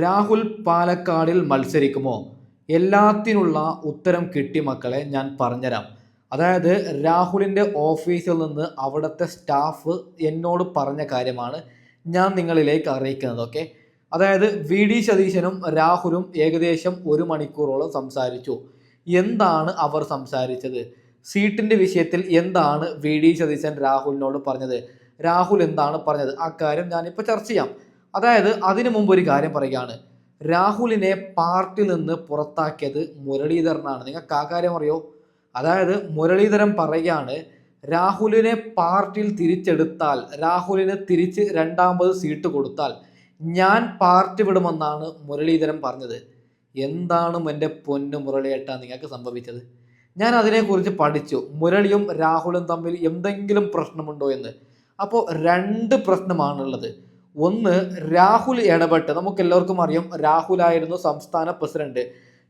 രാഹുൽ പാലക്കാടിൽ മത്സരിക്കുമോ? എല്ലാത്തിനുള്ള ഉത്തരം കിട്ടി മക്കളെ ഞാൻ പറഞ്ഞുതരാം. അതായത് രാഹുലിന്റെ ഓഫീസിൽ നിന്ന് അവിടുത്തെ സ്റ്റാഫ് എന്നോട് പറഞ്ഞ കാര്യമാണ് ഞാൻ നിങ്ങളിലേക്ക് അറിയിക്കുന്നത് ഓക്കെ? അതായത് വി. ഡി. സതീശനും രാഹുലും ഏകദേശം ഒരു മണിക്കൂറോളം സംസാരിച്ചു. എന്താണ് അവർ സംസാരിച്ചത്? സീറ്റിന്റെ വിഷയത്തിൽ എന്താണ് വി. ഡി. സതീശൻ രാഹുലിനോട് പറഞ്ഞത്? രാഹുൽ എന്താണ് പറഞ്ഞത്? ആ കാര്യം ഞാനിപ്പോൾ ചർച്ച ചെയ്യാം. അതായത് അതിനു മുമ്പ് ഒരു കാര്യം പറയുകയാണ്. രാഹുലിനെ പാർട്ടിയിൽ നിന്ന് പുറത്താക്കിയത് മുരളീധരനാണ്. നിങ്ങൾക്ക് ആ കാര്യം അറിയോ? അതായത് മുരളീധരൻ പറയുകയാണ് രാഹുലിനെ പാർട്ടിയിൽ തിരിച്ചെടുത്താൽ രാഹുലിന് തിരിച്ച് രണ്ടാമത് സീറ്റ് കൊടുത്താൽ ഞാൻ പാർട്ടി വിടുമെന്നാണ് മുരളീധരൻ പറഞ്ഞത്. എന്താണ് എന്റെ പൊന്നു മുരളിയേട്ട നിങ്ങൾക്ക് സംഭവിച്ചത്? ഞാൻ അതിനെക്കുറിച്ച് പഠിച്ചു. മുരളിയും രാഹുലും തമ്മിൽ എന്തെങ്കിലും പ്രശ്നമുണ്ടോ എന്ന്. അപ്പോൾ രണ്ട് പ്രശ്നമാണുള്ളത്. ഒന്ന് രാഹുൽ ഇടപെട്ട് നമുക്ക് എല്ലാവർക്കും അറിയാം രാഹുലായിരുന്നു സംസ്ഥാന പ്രസിഡന്റ്.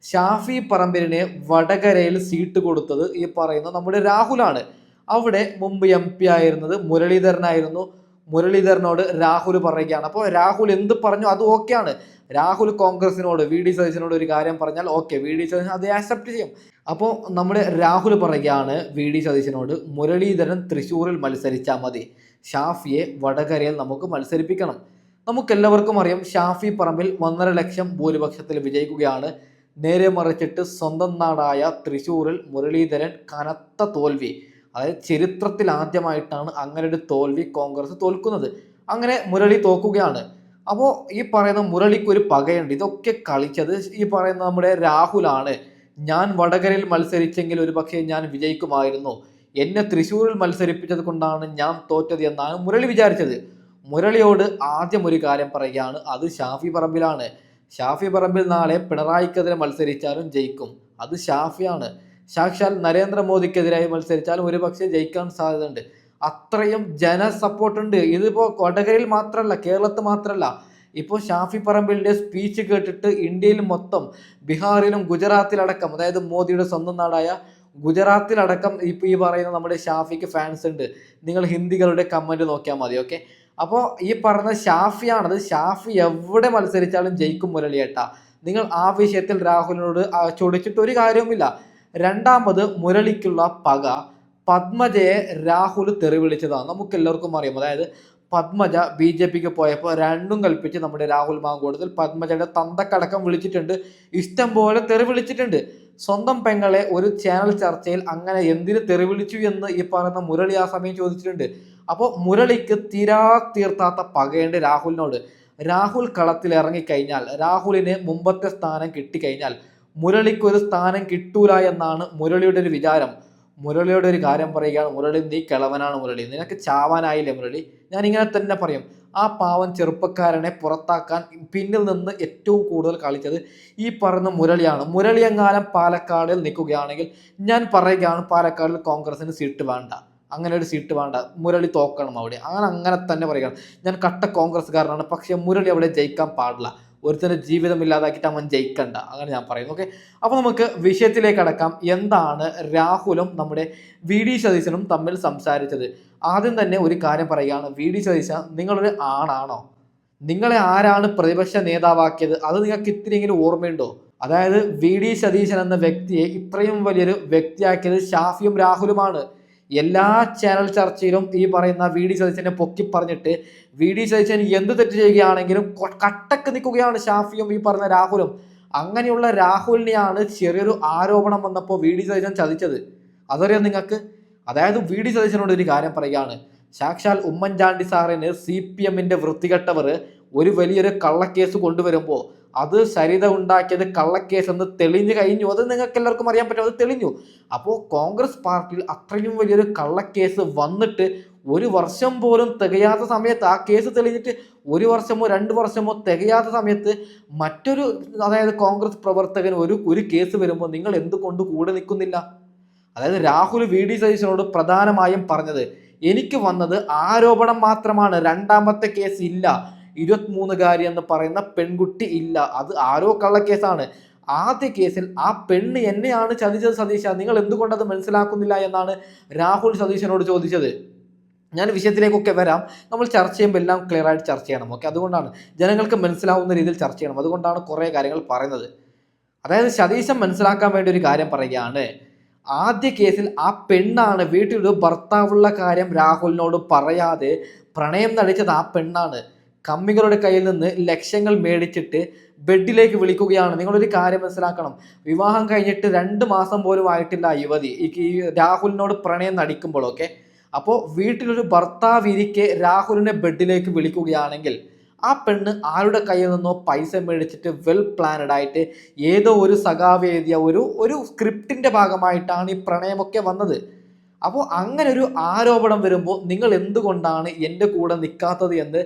ഷാഫി പറമ്പിലിനെ വടകരയിൽ സീറ്റ് കൊടുത്തത് ഈ പറയുന്ന നമ്മുടെ രാഹുലാണ്. അവിടെ മുമ്പ് എം പി ആയിരുന്നത് മുരളീധരനായിരുന്നു. മുരളീധരനോട് രാഹുൽ പറയുകയാണ്. അപ്പോൾ രാഹുൽ എന്ത് പറഞ്ഞു? അത് ഓക്കെയാണ്. രാഹുൽ കോൺഗ്രസിനോട് വി ഡി സതീശനോട് ഒരു കാര്യം പറഞ്ഞാൽ ഓക്കെ വി ഡി സതീശൻ അത് ആക്സെപ്റ്റ് ചെയ്യും. അപ്പോൾ നമ്മുടെ രാഹുൽ പറയുകയാണ് വി ഡി സതീശനോട് മുരളീധരൻ തൃശ്ശൂരിൽ മത്സരിച്ചാൽ മതി. ഷാഫിയെ വടകരയിൽ നമുക്ക് മത്സരിപ്പിക്കണം. നമുക്കെല്ലാവർക്കും അറിയാം ഷാഫി പറമ്പിൽ ഒന്നര ലക്ഷം ഭൂരിപക്ഷത്തിൽ വിജയിക്കുകയാണ്. നേരെ മറിച്ചിട്ട് സ്വന്തം നാടായ തൃശ്ശൂരിൽ മുരളീധരൻ കനത്ത തോൽവി. അതായത് ചരിത്രത്തിൽ ആദ്യമായിട്ടാണ് അങ്ങനെ ഒരു തോൽവി കോൺഗ്രസ് തോൽക്കുന്നത്. അങ്ങനെ മുരളി തോക്കുകയാണ് അപ്പോൾ ഈ പറയുന്ന മുരളിക്ക് ഒരു പകയുണ്ട്. ഇതൊക്കെ കളിച്ചത് ഈ പറയുന്ന നമ്മുടെ രാഹുലാണ്. ഞാൻ വടകരയിൽ മത്സരിച്ചെങ്കിൽ ഒരു പക്ഷേ ഞാൻ വിജയിക്കുമായിരുന്നു. എന്നെ തൃശ്ശൂരിൽ മത്സരിപ്പിച്ചത് കൊണ്ടാണ് ഞാൻ തോറ്റത് എന്നാണ് മുരളി വിചാരിച്ചത്. മുരളിയോട് ആദ്യം ഒരു കാര്യം പറയുകയാണ്. അത് ഷാഫി പറമ്പിലാണ്. ഷാഫി പറമ്പിൽ നാളെ പിണറായിക്കെതിരെ മത്സരിച്ചാലും ജയിക്കും. അത് ഷാഫിയാണ്. സാക്ഷാൽ നരേന്ദ്രമോദിക്കെതിരായി മത്സരിച്ചാലും ഒരുപക്ഷെ ജയിക്കാൻ സാധ്യതയുണ്ട്. അത്രയും ജന സപ്പോർട്ട് ഉണ്ട്. ഇതിപ്പോൾ കൊടകരയിൽ മാത്രമല്ല കേരളത്തിൽ മാത്രമല്ല ഇപ്പോൾ ഷാഫി പറമ്പിലിന്റെ സ്പീച്ച് കേട്ടിട്ട് ഇന്ത്യയിൽ മൊത്തം ബീഹാറിലും ഗുജറാത്തിലടക്കം അതായത് മോദിയുടെ സ്വന്തം നാടായ ഗുജറാത്തിലടക്കം ഇപ്പോൾ ഈ പറയുന്ന നമ്മുടെ ഷാഫിക്ക് ഫാൻസ് ഉണ്ട്. നിങ്ങൾ ഹിന്ദികളുടെ കമന്റ് നോക്കിയാൽ മതി ഓക്കെ അപ്പോ ഈ പറഞ്ഞ ഷാഫിയാണത്. ഷാഫി എവിടെ മത്സരിച്ചാലും ജയിക്കും മുരളിയേട്ട. നിങ്ങൾ ആ വിഷയത്തിൽ രാഹുലിനോട് ചോദിച്ചിട്ട് ഒരു കാര്യവുമില്ല. രണ്ടാമത് മുരളിക്കുള്ള പക പത്മജയെ രാഹുൽ തെറി വിളിച്ചതാണ് നമുക്ക് എല്ലാവർക്കും അറിയാം. അതായത് പത്മജ ബി ജെ പിക്ക് പോയപ്പോൾ രണ്ടും കൽപ്പിച്ച് നമ്മുടെ രാഹുൽ മാങ്കോടത്തിൽ പത്മജയുടെ തന്തക്കടക്കം വിളിച്ചിട്ടുണ്ട്. ഇഷ്ടം പോലെ തെറി വിളിച്ചിട്ടുണ്ട്. സ്വന്തം പെങ്ങളെ ഒരു ചാനൽ ചർച്ചയിൽ അങ്ങനെ എന്തിനു തെറി വിളിച്ചു എന്ന് ഈ പറയുന്ന മുരളി ആ സമയം ചോദിച്ചിട്ടുണ്ട്. അപ്പോൾ മുരളിക്ക് തീരാ തീർത്താത്ത പകയുണ്ട് രാഹുലിനോട്. രാഹുൽ കളത്തിൽ ഇറങ്ങിക്കഴിഞ്ഞാൽ രാഹുലിന് മുമ്പത്തെ സ്ഥാനം കിട്ടിക്കഴിഞ്ഞാൽ മുരളിക്ക് ഒരു സ്ഥാനം കിട്ടൂല എന്നാണ് മുരളിയുടെ ഒരു വിചാരം. മുരളിയുടെ ഒരു കാര്യം പറയുകയാണ്. മുരളി നീ കിളവനാണ് മുരളി. നിനക്ക് ചാവാനായില്ലേ മുരളി? ഞാൻ ഇങ്ങനെ തന്നെ പറയും. ആ പാവം ചെറുപ്പക്കാരനെ പുറത്താക്കാൻ പിന്നിൽ നിന്ന് ഏറ്റവും കൂടുതൽ കളിച്ചത് ഈ പറയുന്ന മുരളിയാണ്. മുരളിയങ്ങാലം പാലക്കാടിൽ നിൽക്കുകയാണെങ്കിൽ ഞാൻ പറയുകയാണ് പാലക്കാടിൽ കോൺഗ്രസിന് സീറ്റ് വേണ്ട. അങ്ങനെ ഒരു സീറ്റ് വേണ്ട. മുരളി തോക്കണം അവിടെ. അങ്ങനെ അങ്ങനെ തന്നെ പറയുകയാണ്. ഞാൻ കട്ട കോൺഗ്രസ്സുകാരനാണ് പക്ഷേ മുരളി അവിടെ ജയിക്കാൻ പാടില്ല. ഒരുത്തന്റെ ജീവിതം ഇല്ലാതാക്കിയിട്ട് അവൻ ജയിക്കണ്ട. അങ്ങനെ ഞാൻ പറയുന്നു. ഓക്കെ അപ്പോൾ നമുക്ക് വിഷയത്തിലേക്ക് അടക്കാം എന്താണ് രാഹുലും നമ്മുടെ വി ഡി സതീശനും തമ്മിൽ സംസാരിച്ചത്? ആദ്യം തന്നെ ഒരു കാര്യം പറയുകയാണ്. വി ഡി സതീശ നിങ്ങളൊരു ആണാണോ? നിങ്ങളെ ആരാണ് പ്രതിപക്ഷ നേതാവാക്കിയത്? അത് നിങ്ങൾക്ക് ഇത്തിരിയെങ്കിലും ഓർമ്മയുണ്ടോ? അതായത് വി ഡി സതീശൻ എന്ന വ്യക്തിയെ ഇത്രയും വലിയൊരു വ്യക്തിയാക്കിയത് ഷാഫിയും രാഹുലുമാണ്. എല്ലാ ചാനൽ ചർച്ചയിലും ഈ പറയുന്ന വി ഡി സതീശനെ പൊക്കി പറഞ്ഞിട്ട് വി ഡി സതീശൻ എന്ത് തെറ്റ് ചെയ്യുകയാണെങ്കിലും കട്ടക്ക് നിൽക്കുകയാണ് ഷാഫിയും ഈ പറഞ്ഞ രാഹുലും. അങ്ങനെയുള്ള രാഹുലിനെയാണ് ചെറിയൊരു ആരോപണം വന്നപ്പോൾ വി ഡി സതീശൻ ചതിച്ചത്. അതറിയാം നിങ്ങൾക്ക്? അതായത് വി ഡി സതീശനോട് ഒരു കാര്യം പറയുകയാണ്. സാക്ഷാൽ ഉമ്മൻചാണ്ടി സാറിന് സി പി എമ്മിന്റെ വൃത്തികെട്ടവർ ഒരു വലിയൊരു കള്ളക്കേസ് കൊണ്ടുവരുമ്പോൾ അത് സരിത ഉണ്ടാക്കിയത് കള്ളക്കേസ് എന്ന് തെളിഞ്ഞു കഴിഞ്ഞു. അത് നിങ്ങൾക്ക് എല്ലാവർക്കും അറിയാൻ പറ്റും. അത് തെളിഞ്ഞു. അപ്പോൾ കോൺഗ്രസ് പാർട്ടിയിൽ അത്രയും വലിയൊരു കള്ളക്കേസ് വന്നിട്ട് ഒരു വർഷം പോലും തികയാത്ത സമയത്ത് ആ കേസ് തെളിഞ്ഞിട്ട് ഒരു വർഷമോ രണ്ട് വർഷമോ തികയാത്ത സമയത്ത് മറ്റൊരു അതായത് കോൺഗ്രസ് പ്രവർത്തകൻ ഒരു ഒരു കേസ് വരുമ്പോൾ നിങ്ങൾ എന്തുകൊണ്ട് കൂടെ നിൽക്കുന്നില്ല? അതായത് രാഹുൽ വി ഡി സതീശനോട് പ്രധാനമായും പറഞ്ഞത് എനിക്ക് വന്നത് ആരോപണം മാത്രമാണ്. രണ്ടാമത്തെ കേസ് ഇല്ല. ഇരുപത്തിമൂന്നുകാരി എന്ന് പറയുന്ന പെൺകുട്ടി ഇല്ല. അത് ആരോ കള്ളക്കേസാണ് ആദ്യ കേസിൽ ആ പെണ്ണ് എന്നെയാണ് ചതിച്ചത് സതീശ. നിങ്ങൾ എന്തുകൊണ്ടത് മനസ്സിലാക്കുന്നില്ല എന്നാണ് രാഹുൽ സതീശനോട് ചോദിച്ചത്. ഞാൻ വിഷയത്തിലേക്കൊക്കെ വരാം. നമ്മൾ ചർച്ച ചെയ്യുമ്പോൾ എല്ലാം ക്ലിയർ ആയിട്ട് ചർച്ച ചെയ്യണം. ഓക്കെ അതുകൊണ്ടാണ് ജനങ്ങൾക്ക് മനസ്സിലാവുന്ന രീതിയിൽ ചർച്ച ചെയ്യണം. അതുകൊണ്ടാണ് കുറേ കാര്യങ്ങൾ പറയുന്നത്. അതായത് സതീശൻ മനസ്സിലാക്കാൻ വേണ്ടി ഒരു കാര്യം പറയുകയാണ്. ആദ്യ കേസിൽ ആ പെണ്ണാണ് വീട്ടിലൊരു ഭർത്താവുള്ള കാര്യം രാഹുലിനോട് പറയാതെ പ്രണയം നടിച്ചത് ആ പെണ്ണാണ്. കമ്മികളുടെ കയ്യിൽ നിന്ന് ലക്ഷങ്ങൾ മേടിച്ചിട്ട് ബെഡിലേക്ക് വിളിക്കുകയാണ്. നിങ്ങളൊരു കാര്യം മനസ്സിലാക്കണം. വിവാഹം കഴിഞ്ഞിട്ട് രണ്ട് മാസം പോലും ആയിട്ടില്ല യുവതി. ഈ രാഹുലിനോട് പ്രണയം നടിക്കുമ്പോഴൊക്കെ അപ്പോൾ വീട്ടിലൊരു ഭർത്താവ് ഇരിക്കെ രാഹുലിനെ ബെഡിലേക്ക് വിളിക്കുകയാണെങ്കിൽ ആ പെണ്ണ് ആരുടെ കയ്യിൽ നിന്നോ പൈസ മേടിച്ചിട്ട് വെൽ പ്ലാനഡ് ആയിട്ട് ഏതോ ഒരു സഖാവ് എഴുതിയ ഒരു ഒരു സ്ക്രിപ്റ്റിന്റെ ഭാഗമായിട്ടാണ് ഈ പ്രണയമൊക്കെ വന്നത്. അപ്പോൾ അങ്ങനെ ഒരു ആരോപണം വരുമ്പോൾ നിങ്ങൾ എന്തുകൊണ്ടാണ് എന്റെ കൂടെ നിൽക്കാത്തത് എന്ന്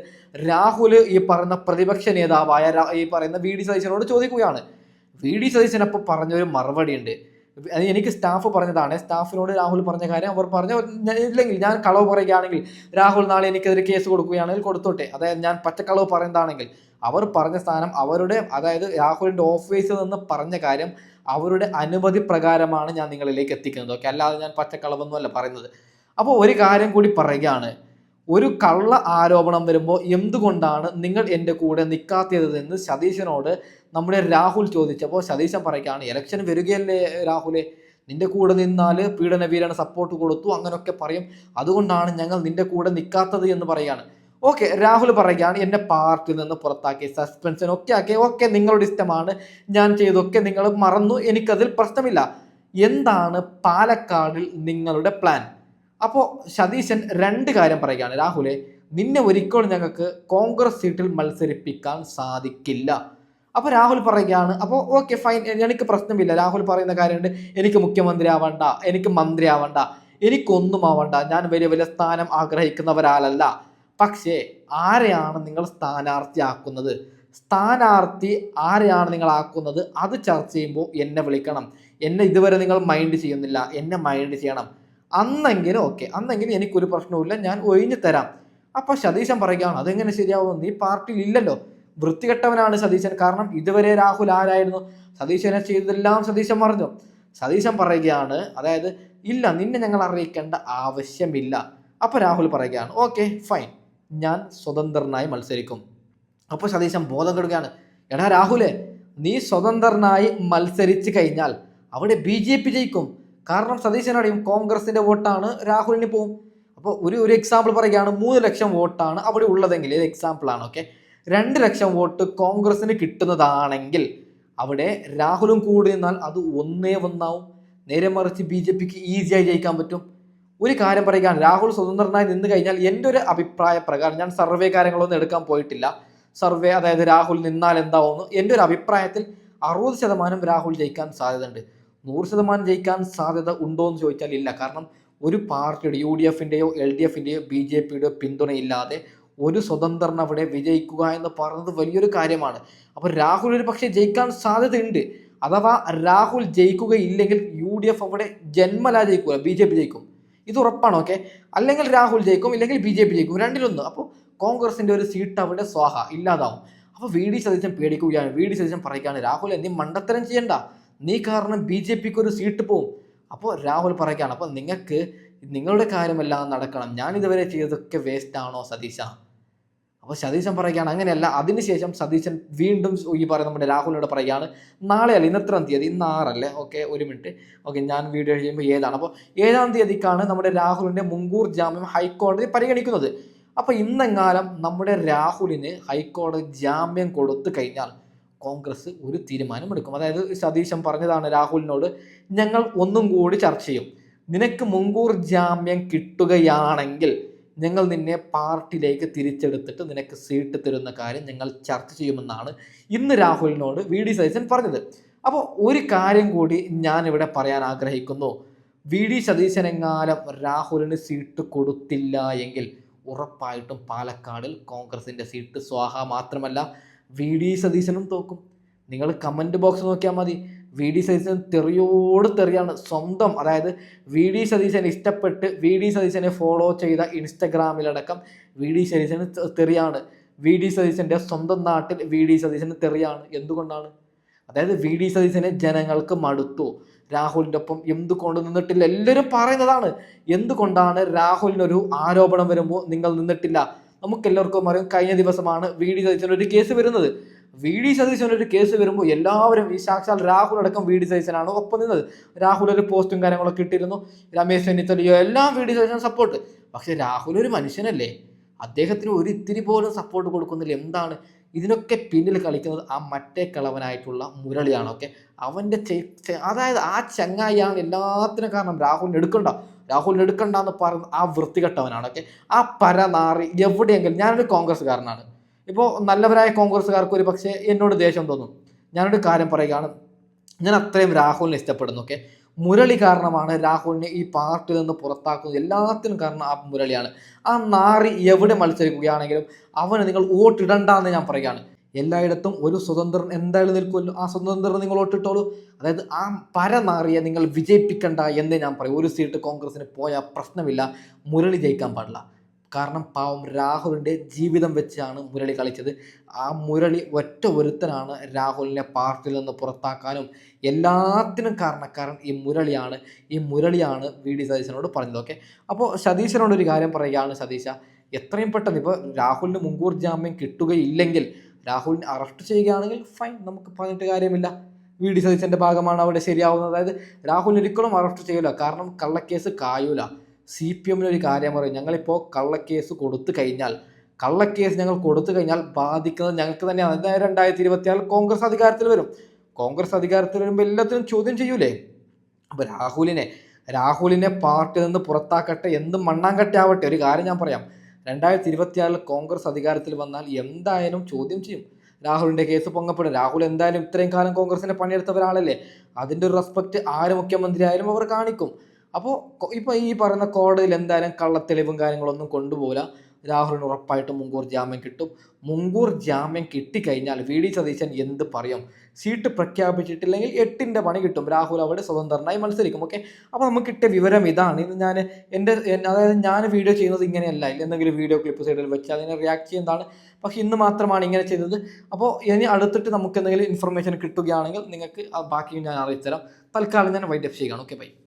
രാഹുൽ ഈ പറയുന്ന പ്രതിപക്ഷ നേതാവായ ഈ പറയുന്ന വി ഡി സതീശനോട് ചോദിക്കുകയാണ്. വി ഡി സതീശനപ്പോൾ പറഞ്ഞൊരു മറുപടി ഉണ്ട് അത് എനിക്ക് സ്റ്റാഫ് പറഞ്ഞതാണ്. സ്റ്റാഫിനോട് രാഹുൽ പറഞ്ഞ കാര്യം അവർ പറഞ്ഞ. ഇല്ലെങ്കിൽ ഞാൻ കളവ് പറയുകയാണെങ്കിൽ രാഹുൽ നാളെ എനിക്കെതിരെ കേസ് കൊടുക്കുകയാണെങ്കിൽ കൊടുത്തോട്ടെ. അതായത് ഞാൻ പച്ചക്കളവ് പറയുന്നതാണെങ്കിൽ അവർ പറഞ്ഞ സ്ഥാനം അവരുടെ അതായത് രാഹുലിന്റെ ഓഫീസിൽ നിന്ന് പറഞ്ഞ കാര്യം അവരുടെ അനുമതി പ്രകാരമാണ് ഞാൻ നിങ്ങളിലേക്ക് എത്തിക്കുന്നത്. ഓക്കെ അല്ലാതെ ഞാൻ പച്ചക്കളവൊന്നുമല്ല പറയുന്നത്. അപ്പോൾ ഒരു കാര്യം കൂടി പറയുകയാണ്. ഒരു കള്ള ആരോപണം വരുമ്പോൾ എന്തുകൊണ്ടാണ് നിങ്ങൾ എന്റെ കൂടെ നിൽക്കാത്തതെന്ന് സതീശനോട് നമ്മുടെ രാഹുൽ ചോദിച്ചപ്പോൾ സതീശൻ പറയുകയാണ് ഇലക്ഷൻ വരികയല്ലേ രാഹുലെ? നിന്റെ കൂടെ നിന്നാൽ പീഡന വീരന് സപ്പോർട്ട് കൊടുത്തു അങ്ങനെയൊക്കെ പറയും. അതുകൊണ്ടാണ് ഞങ്ങൾ നിന്റെ കൂടെ നിൽക്കാത്തത് എന്ന് പറയുകയാണ്. ഓക്കെ രാഹുൽ പറയുകയാണ് എന്നെ പാർട്ടിയിൽ നിന്ന് പുറത്താക്കി സസ്പെൻഷൻ ഒക്കെ ആക്കി ഓക്കെ നിങ്ങളുടെ ഇഷ്ടമാണ് ഞാൻ ചെയ്തൊക്കെ നിങ്ങൾ മറന്നു എനിക്കതിൽ പ്രശ്നമില്ല. എന്താണ് പാലക്കാടിൽ നിങ്ങളുടെ പ്ലാൻ അപ്പോൾ സതീശൻ രണ്ട് കാര്യം പറയുകയാണ് രാഹുലെ നിന്നെ ഒരിക്കലും ഞങ്ങൾക്ക് കോൺഗ്രസ് സീറ്റിൽ മത്സരിപ്പിക്കാൻ സാധിക്കില്ല. അപ്പോൾ രാഹുൽ പറയുകയാണ് അപ്പോൾ ഓക്കെ ഫൈൻ എനിക്ക് പ്രശ്നമില്ല. രാഹുൽ പറയുന്ന കാര്യമുണ്ട് എനിക്ക് മുഖ്യമന്ത്രി ആവണ്ട എനിക്ക് മന്ത്രി ആവണ്ട എനിക്കൊന്നും ആവണ്ട ഞാൻ വലിയ വലിയ സ്ഥാനം ആഗ്രഹിക്കുന്നവരാലല്ല. പക്ഷേ ആരെയാണ് നിങ്ങൾ സ്ഥാനാർത്ഥിയാക്കുന്നത്? സ്ഥാനാർത്ഥി ആരെയാണ് നിങ്ങൾ ആക്കുന്നത്? അത് ചർച്ച ചെയ്യുമ്പോൾ എന്നെ വിളിക്കണം. എന്നെ ഇതുവരെ നിങ്ങൾ മൈൻഡ് ചെയ്യുന്നില്ല. എന്നെ മൈൻഡ് ചെയ്യണം. അന്നെങ്കിലും ഓക്കെ അന്നെങ്കിലും എനിക്കൊരു പ്രശ്നവുമില്ല. ഞാൻ ഒഴിഞ്ഞു തരാം. അപ്പോൾ സതീശൻ പറയുകയാണ് അതെങ്ങനെ ശരിയാവും? നീ പാർട്ടിയിൽ ഇല്ലല്ലോ. വൃത്തികെട്ടവനാണ് സതീശൻ. കാരണം ഇതുവരെ രാഹുൽ ആരായിരുന്നു? സതീശനെ ചെയ്തതെല്ലാം സതീശൻ പറഞ്ഞു. സതീശൻ പറയുകയാണ് അതായത് ഇല്ല നിന്നെ ഞങ്ങൾ അറിയിക്കേണ്ട ആവശ്യമില്ല. അപ്പോൾ രാഹുൽ പറയുകയാണ് ഓക്കെ ഫൈൻ ഞാൻ സ്വതന്ത്രനായി മത്സരിക്കും. അപ്പോൾ സതീശൻ ബോധം കെടുകയാണ്. എടാ രാഹുലെ നീ സ്വതന്ത്രനായി മത്സരിച്ച് കഴിഞ്ഞാൽ അവിടെ ബി ജെ പി ജയിക്കും. കാരണം സതീശൻ കോൺഗ്രസിന്റെ വോട്ടാണ് രാഹുലിന് പോവും. അപ്പോൾ ഒരു ഒരു എക്സാമ്പിൾ പറയുകയാണ് മൂന്ന് ലക്ഷം വോട്ടാണ് അവിടെ ഉള്ളതെങ്കിൽ ഇത് എക്സാമ്പിൾ ആണ് ഓക്കെ രണ്ട് ലക്ഷം വോട്ട് കോൺഗ്രസിന് കിട്ടുന്നതാണെങ്കിൽ അവിടെ രാഹുലും കൂടി നിന്നാൽ അത് ഒന്നേ ഒന്നാവും. നേരെ മറിച്ച് ബി ജെ പിക്ക് ഈസിയായി ജയിക്കാൻ പറ്റും. ഒരു കാര്യം പറയുകയാണ്. രാഹുൽ സ്വതന്ത്രനായി നിന്ന് കഴിഞ്ഞാൽ എന്റെ ഒരു അഭിപ്രായ പ്രകാരം ഞാൻ സർവേ കാര്യങ്ങളൊന്നും എടുക്കാൻ പോയിട്ടില്ല. സർവേ അതായത് രാഹുൽ നിന്നാൽ എന്താവുമെന്ന് എന്റെ ഒരു അഭിപ്രായത്തിൽ അറുപത് ശതമാനം രാഹുൽ ജയിക്കാൻ സാധ്യതയുണ്ട്. നൂറ് ശതമാനം ജയിക്കാൻ സാധ്യത ഉണ്ടോ എന്ന് ചോദിച്ചാൽ ഇല്ല. കാരണം ഒരു പാർട്ടിയുടെ യു ഡി എഫിന്റെയോ എൽ ഡി എഫിന്റെയോ ബി ജെ പിയുടെയോ പിന്തുണയില്ലാതെ ഒരു സ്വതന്ത്രൻ അവിടെ വിജയിക്കുക എന്ന് പറയുന്നത് വലിയൊരു കാര്യമാണ്. അപ്പോൾ രാഹുൽ ഒരു പക്ഷേ ജയിക്കാൻ സാധ്യതയുണ്ട്. അഥവാ രാഹുൽ ജയിക്കുകയില്ലെങ്കിൽ യു ഡി എഫ് അവിടെ ജന്മല ജയിക്കുക ബി ജെ പി ജയിക്കും. ഇത് ഉറപ്പാണ്? ഓക്കെ അല്ലെങ്കിൽ രാഹുൽ ജയിക്കും ഇല്ലെങ്കിൽ ബി ജെ പി ജയിക്കും. രണ്ടിലൊന്ന്. അപ്പോൾ കോൺഗ്രസിന്റെ ഒരു സീറ്റ് അവിടെ സ്വാഹ ഇല്ലാതാവും. അപ്പോൾ വി ഡി സതീശൻ പേടിക്കുകയാണ് വി ഡി സതീശൻ പറയുകയാണ് രാഹുൽ നീ മണ്ടത്തരം ചെയ്യണ്ട. നീ കാരണം ബി ജെ പിക്ക് ഒരു സീറ്റ് പോവും. അപ്പോൾ രാഹുൽ പറയുകയാണ് അപ്പോൾ നിങ്ങൾക്ക് നിങ്ങളുടെ കാര്യമെല്ലാം നടക്കണം. ഞാനിതുവരെ ചെയ്തതൊക്കെ വേസ്റ്റ് ആണോ സതീശ? അപ്പോൾ സതീശൻ പറയുകയാണ് അങ്ങനെയല്ല അതിനുശേഷം സതീശൻ വീണ്ടും ഈ പറയുന്ന നമ്മുടെ രാഹുലിനോട് പറയുകയാണ് നാളെയല്ല ഇന്ന് എത്രാം തീയതി? ഇന്ന് ആറല്ലേ? ഓക്കെ ഒരു മിനിറ്റ്. ഓക്കെ ഞാൻ വീഡിയോ ചെയ്യുമ്പോൾ ഏതാണ്? അപ്പോൾ ഏഴാം തീയതിക്കാണ് നമ്മുടെ രാഹുലിന്റെ മുൻകൂർ ജാമ്യം ഹൈക്കോടതി പരിഗണിക്കുന്നത്. അപ്പോൾ ഇന്നെങ്ങാലം നമ്മുടെ രാഹുലിന് ഹൈക്കോടതി ജാമ്യം കൊടുത്തു കഴിഞ്ഞാൽ കോൺഗ്രസ് ഒരു തീരുമാനമെടുക്കും. അതായത് സതീശൻ പറഞ്ഞതാണ് രാഹുലിനോട് ഞങ്ങൾ ഒന്നും കൂടി ചർച്ച ചെയ്യും. നിനക്ക് മുൻകൂർ ജാമ്യം കിട്ടുകയാണെങ്കിൽ ഞങ്ങൾ നിന്നെ പാർട്ടിയിലേക്ക് തിരിച്ചെടുത്തിട്ട് നിനക്ക് സീറ്റ് തരുന്ന കാര്യം ഞങ്ങൾ ചർച്ച ചെയ്യുമെന്നാണ് ഇന്ന് രാഹുലിനോട് വി ഡി സതീശൻ പറഞ്ഞത്. അപ്പോൾ ഒരു കാര്യം കൂടി ഞാൻ ഇവിടെ പറയാൻ ആഗ്രഹിക്കുന്നു. വി ഡി സതീശനെങ്ങാലും രാഹുലിന് സീറ്റ് കൊടുത്തില്ല എങ്കിൽ ഉറപ്പായിട്ടും പാലക്കാടിൽ കോൺഗ്രസിന്റെ സീറ്റ് സ്വാഹ മാത്രമല്ല വി ഡി സതീശനും തോക്കും. നിങ്ങൾ കമന്റ് ബോക്സ് നോക്കിയാൽ മതി. വി ഡി സതീശൻ തെറിയോട് തെറിയാണ്. സ്വന്തം അതായത് വി ഡി സതീശൻ ഇഷ്ടപ്പെട്ട് വി ഡി സതീശനെ ഫോളോ ചെയ്ത ഇൻസ്റ്റഗ്രാമിലടക്കം വി ഡി സതീശന് തെറിയാണ്. വി ഡി സതീശന്റെ സ്വന്തം നാട്ടിൽ വി ഡി സതീശന് തെറിയാണ്. എന്തുകൊണ്ടാണ്? അതായത് വി ഡി സതീശനെ ജനങ്ങൾക്ക് മടുത്തു? രാഹുലിന്റെ ഒപ്പം എന്തുകൊണ്ട് നിന്നിട്ടില്ല? എല്ലാവരും പറയുന്നതാണ്. എന്തുകൊണ്ടാണ് രാഹുലിനൊരു ആരോപണം വരുമ്പോൾ നിങ്ങൾ നിന്നിട്ടില്ല? നമുക്ക് എല്ലാവർക്കും അറിയാം കഴിഞ്ഞ ദിവസമാണ് വി ഡി സതീശൻ ഒരു കേസ് വരുന്നത്. വി ഡി സതീശൻ ഒരു കേസ് വരുമ്പോൾ എല്ലാവരും ഈ സാക്ഷാൽ രാഹുൽ അടക്കം വി ഡി സതീശനാണ് ഒപ്പം നിന്നത്. രാഹുൽ ഒരു പോസ്റ്റും കാര്യങ്ങളൊക്കെ ഇട്ടിരുന്നു. രമേശ് ചെന്നിത്തലയോ എല്ലാം വി ഡി സതീശൻ സപ്പോർട്ട് പക്ഷെ രാഹുൽ ഒരു മനുഷ്യനല്ലേ? അദ്ദേഹത്തിന് ഒരു ഇത്തിരി പോലും സപ്പോർട്ട് കൊടുക്കുന്നില്ല. എന്താണ്? ഇതിനൊക്കെ പിന്നിൽ കളിക്കുന്നത് ആ മറ്റേ കളവനായിട്ടുള്ള മുരളിയാണ്. ഓക്കെ? അവന്റെ അതായത് ആ ചങ്ങായിയാണ് എല്ലാത്തിനും കാരണം രാഹുലിന് എടുക്കണ്ട. രാഹുലിന് എടുക്കണ്ട എന്ന് പറയുന്ന ആ വൃത്തികെട്ടവനാണ്. ഓക്കെ? ആ പരനാറി എവിടെയെങ്കിലും ഞാനൊരു കോൺഗ്രസ്സുകാരനാണ്. ഇപ്പോൾ നല്ലവരായ കോൺഗ്രസ്സുകാർക്ക് ഒരു പക്ഷേ എന്നോട് ദേഷ്യം തോന്നും. ഞാനൊരു കാര്യം പറയുകയാണ്. ഞാൻ അത്രയും രാഹുലിനെ ഇഷ്ടപ്പെടുന്നു ഓക്കെ മുരളി കാരണമാണ് രാഹുലിനെ ഈ പാർട്ടിയിൽ നിന്ന് പുറത്താക്കുന്നത്. എല്ലാത്തിനും കാരണം ആ മുരളിയാണ്. ആ നാറി എവിടെ മത്സരിക്കുകയാണെങ്കിലും അവനെ നിങ്ങൾ വോട്ടിടണ്ട എന്ന് ഞാൻ പറയുകയാണ്. എല്ലായിടത്തും ഒരു സ്വതന്ത്രൻ എന്തായാലും നിൽക്കുമല്ലോ. ആ സ്വതന്ത്രൻ നിങ്ങൾ വോട്ടിട്ടോളൂ. അതായത് ആ പര പരനാറിയെ നിങ്ങൾ വിജയിപ്പിക്കണ്ട എന്ന് ഞാൻ പറയും. ഒരു സീറ്റ് കോൺഗ്രസിന് പോയാൽ പ്രശ്നമില്ല. മുരളി ജയിക്കാൻ പാടില്ല. കാരണം പാവം രാഹുലിന്റെ ജീവിതം വെച്ചാണ് മുരളി കളിച്ചത്. ആ മുരളി ഒറ്റ ഒരുത്തനാണ് രാഹുലിനെ പാർട്ടിയിൽ നിന്ന് പുറത്താക്കാനും എല്ലാത്തിനും കാരണക്കാരൻ ഈ മുരളിയാണ്. ഈ മുരളിയാണ് വി ഡി സതീശനോട് പറഞ്ഞത്. ഓക്കെ? അപ്പോൾ സതീശനോട് ഒരു കാര്യം പറയുകയാണ് സതീശ. എത്രയും പെട്ടെന്ന് ഇപ്പോൾ രാഹുലിന് മുൻകൂർ ജാമ്യം കിട്ടുകയില്ലെങ്കിൽ രാഹുലിനെ അറസ്റ്റ് ചെയ്യുകയാണെങ്കിൽ ഫൈൻ നമുക്ക് പറഞ്ഞിട്ട് കാര്യമില്ല. വി ഡി സതീശന്റെ ഭാഗമാണ് അവിടെ ശരിയാവുന്നത്. അതായത് രാഹുൽ ഒരിക്കലും അറസ്റ്റ് ചെയ്യൂല. കാരണം കള്ളക്കേസ് കായൂല. സി പി എമ്മിന് ഒരു കാര്യം പറയും. ഞങ്ങളിപ്പോൾ കള്ളക്കേസ് കൊടുത്തു കഴിഞ്ഞാൽ കള്ളക്കേസ് ഞങ്ങൾ കൊടുത്തു കഴിഞ്ഞാൽ ബാധിക്കുന്നത് ഞങ്ങൾക്ക് തന്നെയാണ്. അതായത് രണ്ടായിരത്തി ഇരുപത്തിയാറിൽ കോൺഗ്രസ് അധികാരത്തിൽ വരും. കോൺഗ്രസ് അധികാരത്തിൽ വരുമ്പോൾ എല്ലാത്തിനും ചോദ്യം ചെയ്യൂലേ? അപ്പോൾ രാഹുലിനെ രാഹുലിനെ പാർട്ടിയിൽ നിന്ന് പുറത്താക്കട്ടെ എന്ത് മണ്ണാങ്കട്ടെ ആവട്ടെ ഒരു കാര്യം ഞാൻ പറയാം. രണ്ടായിരത്തി ഇരുപത്തിയാറിൽ കോൺഗ്രസ് അധികാരത്തിൽ വന്നാൽ എന്തായാലും ചോദ്യം ചെയ്യും. രാഹുലിന്റെ കേസ് പൊങ്ങപ്പെടും. രാഹുൽ എന്തായാലും ഇത്രയും കാലം കോൺഗ്രസിനെ പണിയെടുത്ത ഒരാളല്ലേ? അതിന്റെ ഒരു റെസ്പെക്റ്റ് ആര് മുഖ്യമന്ത്രി ആയാലും അവർ കാണിക്കും. അപ്പോൾ ഇപ്പോൾ ഈ പറയുന്ന കോടതിയിൽ എന്തായാലും കള്ളത്തെളിവും കാര്യങ്ങളൊന്നും കൊണ്ടുപോകില്ല രാഹുലിന് ഉറപ്പായിട്ടും മുൻകൂർ ജാമ്യം കിട്ടും. മുൻകൂർ ജാമ്യം കിട്ടിക്കഴിഞ്ഞാൽ വി ഡി സതീശൻ എന്ത് പറയും? സീറ്റ് പ്രഖ്യാപിച്ചിട്ടില്ലെങ്കിൽ എട്ടിന്റെ പണി കിട്ടും. രാഹുൽ അവിടെ സ്വതന്ത്രനായി മത്സരിക്കും. ഓക്കെ? അപ്പോൾ നമുക്ക് കിട്ടിയ വിവരം ഇതാണ്. ഇന്ന് ഞാൻ എന്റെ അതായത് ഞാൻ വീഡിയോ ചെയ്യുന്നത് ഇങ്ങനെയല്ല. എന്തെങ്കിലും വീഡിയോ ക്ലിപ്പ് സൈഡിൽ വെച്ച് അതിനെ റിയാക്ട് ചെയ്യുന്നതാണ്. പക്ഷേ ഇന്ന് മാത്രമാണ് ഇങ്ങനെ ചെയ്തത്. അപ്പോൾ ഇനി അടുത്തിട്ട് നമുക്ക് എന്തെങ്കിലും ഇൻഫർമേഷൻ കിട്ടുകയാണെങ്കിൽ നിങ്ങൾക്ക് ബാക്കിയും ഞാൻ അറിയിച്ചു തരാം തൽക്കാലം ഞാൻ വൈൻഡപ്പ് ചെയ്യുകയാണ്. Okay bye